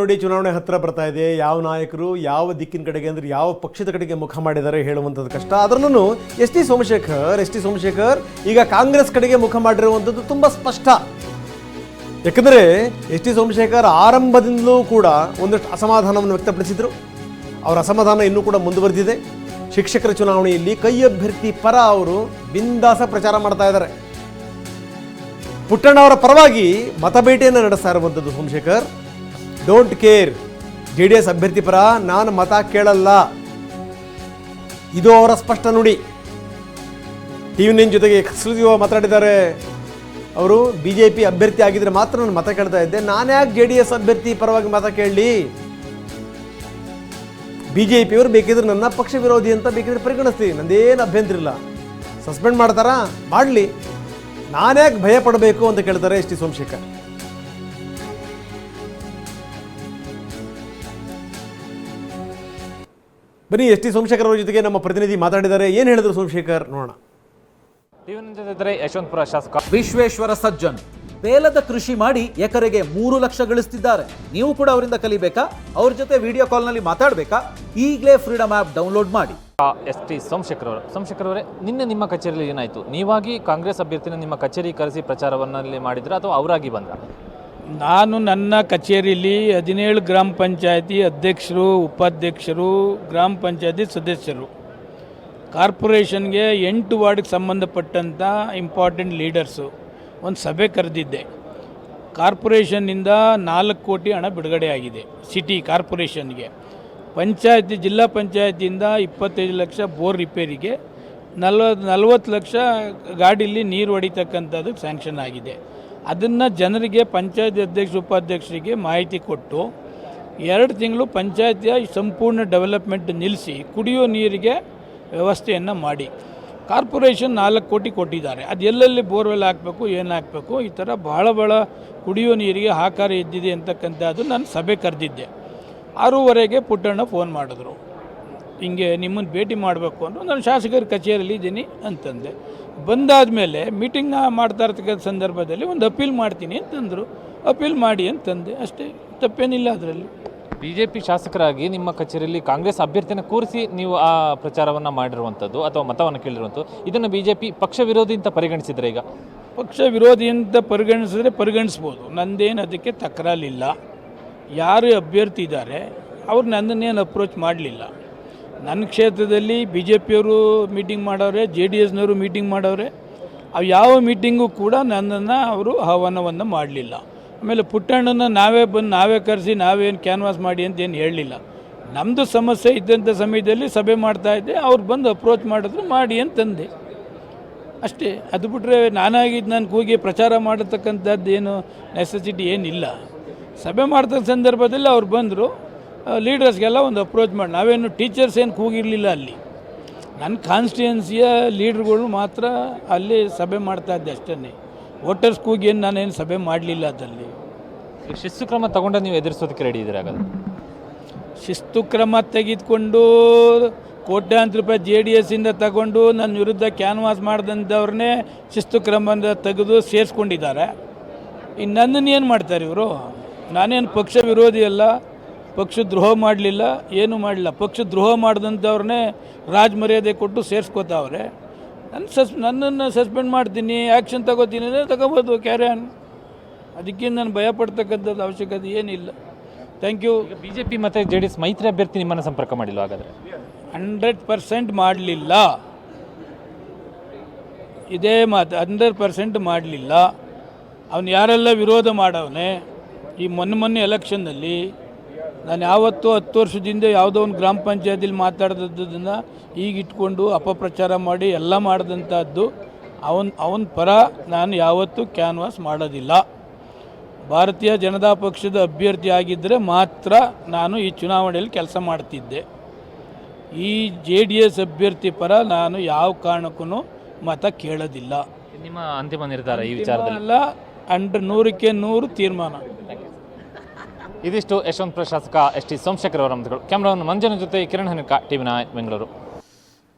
ನೋಡಿ ಚುನಾವಣೆ ಹತ್ರ ಬರ್ತಾ ಇದೆ. ಯಾವ ನಾಯಕರು, ಯಾವ ದಿಕ್ಕಿನ ಕಡೆಗೆ ಅಂದ್ರೆ ಯಾವ ಪಕ್ಷದ ಕಡೆಗೆ ಮುಖ ಮಾಡಿದ್ದಾರೆ ಹೇಳುವಂಥದ್ದು ಕಷ್ಟ. ಅದರಲ್ಲೂ S T Somashekar, S T Somashekar ಈಗ ಕಾಂಗ್ರೆಸ್ ಕಡೆಗೆ ಮುಖ ಮಾಡಿರುವಂಥದ್ದು ತುಂಬಾ ಸ್ಪಷ್ಟ. ಯಾಕಂದ್ರೆ ಎಸ್ ಟಿ ಸೋಮಶೇಖರ್ ಆರಂಭದಿಂದಲೂ ಕೂಡ ಒಂದಷ್ಟು ಅಸಮಾಧಾನವನ್ನು ವ್ಯಕ್ತಪಡಿಸಿದ್ರು. ಅವರ ಅಸಮಾಧಾನ ಇನ್ನೂ ಕೂಡ ಮುಂದುವರೆದಿದೆ. ಶಿಕ್ಷಕರ ಚುನಾವಣೆಯಲ್ಲಿ ಕೈ ಅಭ್ಯರ್ಥಿ ಪರ ಅವರು ಬಿಂದಾಸ ಪ್ರಚಾರ ಮಾಡ್ತಾ ಇದ್ದಾರೆ. ಪುಟ್ಟಣ್ಣ ಅವರ ಪರವಾಗಿ ಮತಬೇಟೆಯನ್ನು ನಡೆಸ್ತಾ ಇರುವಂಥದ್ದು Somashekar. Don't care J D S ಅಭ್ಯರ್ಥಿ ಪರ ನಾನು ಮತ ಕೇಳಲ್ಲ. ಇದು ಅವರ ಸ್ಪಷ್ಟ ನುಡಿ. ಟಿ ವಿ ನೈನ್ ಜೊತೆಗೆ ಎಕ್ಸ್ಕ್ಲೂಸಿವ್ ಮಾತಾಡಿದ್ದಾರೆ. ಅವರು ಬಿ ಜೆ ಪಿ ಅಭ್ಯರ್ಥಿ ಆಗಿದ್ರೆ ಮಾತ್ರ ನಾನು ಮತ ಕೇಳ್ತಾ ಇದ್ದೆ. ನಾನು ಯಾಕೆ ಜೆ ಡಿ ಎಸ್ ಅಭ್ಯರ್ಥಿ ಪರವಾಗಿ ಮತ ಕೇಳಲಿ? ಬಿ ಜೆ ಪಿಯವರು ಬೇಕಿದ್ರೆ ನನ್ನ ಪಕ್ಷ ವಿರೋಧಿ ಅಂತ ಬೇಕಿದ್ರೆ ಪರಿಗಣಿಸ್ತೀನಿ. ನಂದೇನು ಅಭ್ಯಂತರ ಇಲ್ಲ. ಸಸ್ಪೆಂಡ್ ಮಾಡ್ತಾರಾ? ಮಾಡಲಿ. ನಾನ್ಯಾಕೆ ಭಯ ಪಡಬೇಕು ಅಂತ ಕೇಳ್ತಾರೆ ಎಸ್ ಟಿ ಸೋಮಶೇಖರ್. ಬನ್ನಿ ಎಸ್ ಟಿ ಸೋಮಶೇಖರ್ ಅವರ ಜೊತೆಗೆ ನಮ್ಮ ಪ್ರತಿನಿಧಿ ಮಾತಾಡಿದ್ದಾರೆ. ಏನು ಹೇಳಿದ್ರು ಸೋಮಶೇಖರ್? ನೋಡೋಣ. ಯಶವಂತಪುರ ಶಾಸಕ ವಿಶ್ವೇಶ್ವರ ಸಜ್ಜನ್ ಬೇಲದ ಕೃಷಿ ಮಾಡಿ ಎಕರೆಗೆ ಮೂರು ಲಕ್ಷ ಗಳಿಸ್ತಿದ್ದಾರೆ. ನೀವು ಕೂಡ ಅವರಿಂದ ಕಲಿಬೇಕಾ? ಅವ್ರ ಜೊತೆ ವಿಡಿಯೋ ಕಾಲ್ನಲ್ಲಿ ಮಾತಾಡಬೇಕಾ? ಈಗಲೇ ಫ್ರೀಡಮ್ ಆ್ಯಪ್ ಡೌನ್ಲೋಡ್ ಮಾಡಿ. ಎಸ್ ಟಿ ಸೋಮಶೇಖರ್ ಅವರು ಸೋಮಶೇಖರ್ ಅವರೇ ನಿನ್ನೆ ನಿಮ್ಮ ಕಚೇರಿಯಲ್ಲಿ ಏನಾಯಿತು? ನೀವಾಗಿ ಕಾಂಗ್ರೆಸ್ ಅಭ್ಯರ್ಥಿನ ನಿಮ್ಮ ಕಚೇರಿ ಕರೆಸಿ ಪ್ರಚಾರವನ್ನಲ್ಲಿ ಮಾಡಿದ್ರ ಅಥವಾ ಅವರಾಗಿ ಬಂದ್ರ? ನಾನು ನನ್ನ ಕಚೇರಿಯಲ್ಲಿ ಹದಿನೇಳು ಗ್ರಾಮ ಪಂಚಾಯತಿ ಅಧ್ಯಕ್ಷರು, ಉಪಾಧ್ಯಕ್ಷರು, ಗ್ರಾಮ ಪಂಚಾಯತಿ ಸದಸ್ಯರು. ಕಾರ್ಪೊರೇಷನ್ಗೆ ಎಂಟು ವಾರ್ಡ್ಗೆ ಸಂಬಂಧಪಟ್ಟಂಥ ಇಂಪಾರ್ಟೆಂಟ್ ಲೀಡರ್ಸು. ಒಂದು ಸಭೆ ಕರೆದಿದ್ದೆ. ಕಾರ್ಪೊರೇಷನ್ನಿಂದ ನಾಲ್ಕು ಕೋಟಿ ಹಣ ಬಿಡುಗಡೆ ಆಗಿದೆ ಸಿಟಿ ಕಾರ್ಪೊರೇಷನ್ಗೆ. ಪಂಚಾಯತಿ, ಜಿಲ್ಲಾ ಪಂಚಾಯತಿಯಿಂದ ಇಪ್ಪತ್ತೈದು ಲಕ್ಷ ಬೋರ್ ರಿಪೇರಿಗೆ, ನಲ್ವತ್ತು ನಲ್ವತ್ತು ಲಕ್ಷ ಗಾಡೀಲಿ ನೀರು ಹೊಡಿತಕ್ಕಂಥದ್ದು ಸ್ಯಾಂಕ್ಷನ್ ಆಗಿದೆ. ಅದನ್ನು ಜನರಿಗೆ, ಪಂಚಾಯತಿ ಅಧ್ಯಕ್ಷ, ಉಪಾಧ್ಯಕ್ಷರಿಗೆ ಮಾಹಿತಿ ಕೊಟ್ಟು, ಎರಡು ತಿಂಗಳು ಪಂಚಾಯತಿಯ ಸಂಪೂರ್ಣ ಡೆವಲಪ್ಮೆಂಟ್ ನಿಲ್ಲಿಸಿ ಕುಡಿಯೋ ನೀರಿಗೆ ವ್ಯವಸ್ಥೆಯನ್ನು ಮಾಡಿ. ಕಾರ್ಪೊರೇಷನ್ ನಾಲ್ಕು ಕೋಟಿ ಕೊಟ್ಟಿದ್ದಾರೆ. ಅದು ಎಲ್ಲೆಲ್ಲಿ ಬೋರ್ವೆಲ್ ಹಾಕಬೇಕು, ಏನು ಹಾಕಬೇಕು, ಈ ಥರ ಭಾಳ ಭಾಳ ಕುಡಿಯೋ ನೀರಿಗೆ ಆಕಾರ ಇದ್ದಿದೆ ಅಂತಕ್ಕಂಥದ್ದು ನಾನು ಸಭೆ ಕರೆದಿದ್ದೆ. ಆರೂವರೆಗೆ ಪುಟ್ಟಣ್ಣ ಫೋನ್ ಮಾಡಿದ್ರು. ಹಿಂಗೆ ನಿಮ್ಮನ್ನು ಭೇಟಿ ಮಾಡಬೇಕು ಅಂತ ನಾನು ಶಾಸಕರ ಕಚೇರಿಯಲ್ಲಿ ಇದ್ದೀನಿ ಅಂತಂದೆ. ಬಂದಾದ ಮೇಲೆ ಮೀಟಿಂಗ್ ಮಾಡ್ತಾ ಇರ್ತಕ್ಕಂಥ ಸಂದರ್ಭದಲ್ಲಿ ಒಂದು ಅಪೀಲ್ ಮಾಡ್ತೀನಿ ಅಂತಂದರು. ಅಪೀಲ್ ಮಾಡಿ ಅಂತಂದೆ. ಅಷ್ಟೇ ತಪ್ಪೇನಿಲ್ಲ ಅದರಲ್ಲಿ. ಬಿ ಜೆ ಪಿ ಶಾಸಕರಾಗಿ ನಿಮ್ಮ ಕಚೇರಿಯಲ್ಲಿ ಕಾಂಗ್ರೆಸ್ ಅಭ್ಯರ್ಥಿನ ಕೂರಿಸಿ ನೀವು ಆ ಪ್ರಚಾರವನ್ನು ಮಾಡಿರುವಂಥದ್ದು ಅಥವಾ ಮತವನ್ನು ಕೇಳಿರುವಂಥದ್ದು ಇದನ್ನು ಬಿ ಜೆ ಪಿ ಪಕ್ಷ ವಿರೋಧಿ ಅಂತ ಪರಿಗಣಿಸಿದ್ರೆ ಈಗ? ಪಕ್ಷ ವಿರೋಧಿ ಅಂತ ಪರಿಗಣಿಸಿದ್ರೆ ಪರಿಗಣಿಸ್ಬೋದು. ನಂದೇನು ಅದಕ್ಕೆ ತಕರಾಲಿಲ್ಲ ಯಾರು ಅಭ್ಯರ್ಥಿ ಇದ್ದಾರೆ ಅವ್ರು ನನ್ನನ್ನೇನು ಅಪ್ರೋಚ್ ಮಾಡಲಿಲ್ಲ. ನನ್ನ ಕ್ಷೇತ್ರದಲ್ಲಿ ಬಿ ಜೆ ಪಿಯವರು ಮೀಟಿಂಗ್ ಮಾಡವ್ರೆ ಜೆ ಡಿ ಎಸ್ನವರು ಮೀಟಿಂಗ್ ಮಾಡವ್ರೆ ಅವು ಯಾವ ಮೀಟಿಂಗು ಕೂಡ ನನ್ನನ್ನು ಅವರು ಆಹ್ವಾನವನ್ನು ಮಾಡಲಿಲ್ಲ. ಆಮೇಲೆ ಪುಟ್ಟಣ್ಣನ ನಾವೇ ಬಂದು, ನಾವೇ ಕರೆಸಿ, ನಾವೇನು ಕ್ಯಾನ್ವಾಸ್ ಮಾಡಿ ಅಂತ ಏನು ಹೇಳಲಿಲ್ಲ. ನಮ್ಮದು ಸಮಸ್ಯೆ ಇದ್ದಂಥ ಸಮಯದಲ್ಲಿ ಸಭೆ ಮಾಡ್ತಾ ಇದ್ದೆ, ಅವ್ರು ಬಂದು ಅಪ್ರೋಚ್ ಮಾಡಿದ್ರು, ಮಾಡಿ ಅಂತಂದೆ. ಅಷ್ಟೇ, ಅದು ಬಿಟ್ಟರೆ ನಾನಾಗಿದ್ದು ನಾನು ಕೂಗಿ ಪ್ರಚಾರ ಮಾಡತಕ್ಕಂಥದ್ದು ಏನು ನೆಸೆಸಿಟಿ ಏನಿಲ್ಲ. ಸಭೆ ಮಾಡ್ತಕ್ಕ ಸಂದರ್ಭದಲ್ಲಿ ಅವ್ರು ಬಂದರು ಲೀಡರ್ಸ್ಗೆಲ್ಲ ಒಂದು ಅಪ್ರೋಚ್ ಮಾಡಿ. ನಾವೇನು ಟೀಚರ್ಸ್ ಏನು ಕೂಗಿರಲಿಲ್ಲ ಅಲ್ಲಿ. ನನ್ನ ಕಾನ್ಸ್ಟಿಟ್ಯೂನ್ಸಿಯ ಲೀಡ್ರ್ಗಳು ಮಾತ್ರ ಅಲ್ಲಿ ಸಭೆ ಮಾಡ್ತಾ ಇದ್ದೆ ಅಷ್ಟೇ ವೋಟರ್ಸ್ ಏನು ನಾನೇನು ಸಭೆ ಮಾಡಲಿಲ್ಲ ಅದಲ್ಲಿ ಈಗ ಶಿಸ್ತು ಕ್ರಮ ತಗೊಂಡ ನೀವು ಎದುರಿಸೋದಕ್ಕೆ ರೆಡಿ ಇದ್ದೀರಾ ಶಿಸ್ತು ಕ್ರಮ ತೆಗೆದುಕೊಂಡು ಕೋಟ್ಯಾಂತರ ರೂಪಾಯಿ ಜೆ ಡಿ ಎಸ್ಸಿಂದ ತಗೊಂಡು ನನ್ನ ವಿರುದ್ಧ ಕ್ಯಾನ್ವಾಸ್ ಮಾಡಿದಂಥವ್ರನ್ನೇ ಶಿಸ್ತು ಕ್ರಮದಿಂದ ತೆಗೆದು ಸೇರಿಸ್ಕೊಂಡಿದ್ದಾರೆ. ಇನ್ನು ನನ್ನನ್ನು ಏನು ಮಾಡ್ತಾರೆ ಇವರು? ನಾನೇನು ಪಕ್ಷ ವಿರೋಧಿ ಅಲ್ಲ. ಪಕ್ಷ ದ್ರೋಹ ಮಾಡಲಿಲ್ಲ ಏನು ಮಾಡಲಿಲ್ಲ. ಪಕ್ಷ ದ್ರೋಹ ಮಾಡಿದಂಥವ್ರನ್ನೇ ರಾಜಮರ್ಯಾದೆ ಕೊಟ್ಟು ಸೇರಿಸ್ಕೋತಾವ್ರೆ. ನನ್ನ ಸಸ್ ನನ್ನನ್ನು ಸಸ್ಪೆಂಡ್ ಮಾಡ್ತೀನಿ ಆ್ಯಕ್ಷನ್ ತಗೋತೀನಿ ಅಂದರೆ ತಗೋಬೋದು ಕ್ಯಾರಿಯಾನ್ ಅದಕ್ಕೇನು ನಾನು ಭಯ ಪಡ್ತಕ್ಕಂಥದ್ದು ಅವಶ್ಯಕತೆ ಏನಿಲ್ಲ. Thank you B J P ಮತ್ತು ಜೆ ಡಿ ಎಸ್ ಮೈತ್ರಿ ಅಭ್ಯರ್ಥಿ ನಿಮ್ಮನ್ನು ಸಂಪರ್ಕ ಮಾಡಿಲ್ಲ ಹಾಗಾದರೆ? ಹಂಡ್ರೆಡ್ ಪರ್ಸೆಂಟ್ ಮಾಡಲಿಲ್ಲ. ಇದೇ ಮಾತು ಹಂಡ್ರೆಡ್ ಪರ್ಸೆಂಟ್ ಮಾಡಲಿಲ್ಲ. ಅವನು ಯಾರೆಲ್ಲ ವಿರೋಧ ಮಾಡವನೆ ಈ ಮೊನ್ನೆ ಮೊನ್ನೆ ಎಲೆಕ್ಷನ್ನಲ್ಲಿ ನಾನು ಯಾವತ್ತೂ ಹತ್ತು ವರ್ಷದಿಂದ ಯಾವುದೋ ಒಂದು ಗ್ರಾಮ ಪಂಚಾಯತಿಲಿ ಮಾತಾಡ್ದದ್ದನ್ನು ಈಗ ಇಟ್ಕೊಂಡು ಅಪಪ್ರಚಾರ ಮಾಡಿ ಎಲ್ಲ ಮಾಡಿದಂಥದ್ದು ಅವನ ಅವನ ಪರ ನಾನು ಯಾವತ್ತೂ ಕ್ಯಾನ್ವಾಸ್ ಮಾಡೋದಿಲ್ಲ. ಭಾರತೀಯ ಜನತಾ ಪಕ್ಷದ ಅಭ್ಯರ್ಥಿ ಆಗಿದ್ದರೆ ಮಾತ್ರ ನಾನು ಈ ಚುನಾವಣೆಯಲ್ಲಿ ಕೆಲಸ ಮಾಡ್ತಿದ್ದೆ. ಈ ಜೆ ಡಿ ಎಸ್ ಅಭ್ಯರ್ಥಿ ಪರ ನಾನು ಯಾವ ಕಾರಣಕ್ಕೂ ಮತ ಕೇಳೋದಿಲ್ಲ. ನಿಮ್ಮ ಅಂತಿಮ ನಿರ್ಧಾರ ಈ ವಿಚಾರದಲ್ಲ? ಅಂಡ್ ಅಂಡ್ರ್ ನೂರಕ್ಕೆ ನೂರು ತೀರ್ಮಾನ. ಇದಿಷ್ಟು ಯಶವಂತಪುರ ಶಾಸಕ ಎಸ್ ಟಿ ಸೋಮಶೇಖರ್ ಅವರ ಮತಗಳು. ಕ್ಯಾಮ್ರಾವನ್ನು ಮಂಜನ ಜೊತೆ ಕಿರಣ್ ಹನಿಕಾ ಟಿವಿ ನಾಯ್ ಬೆಂಗಳೂರು.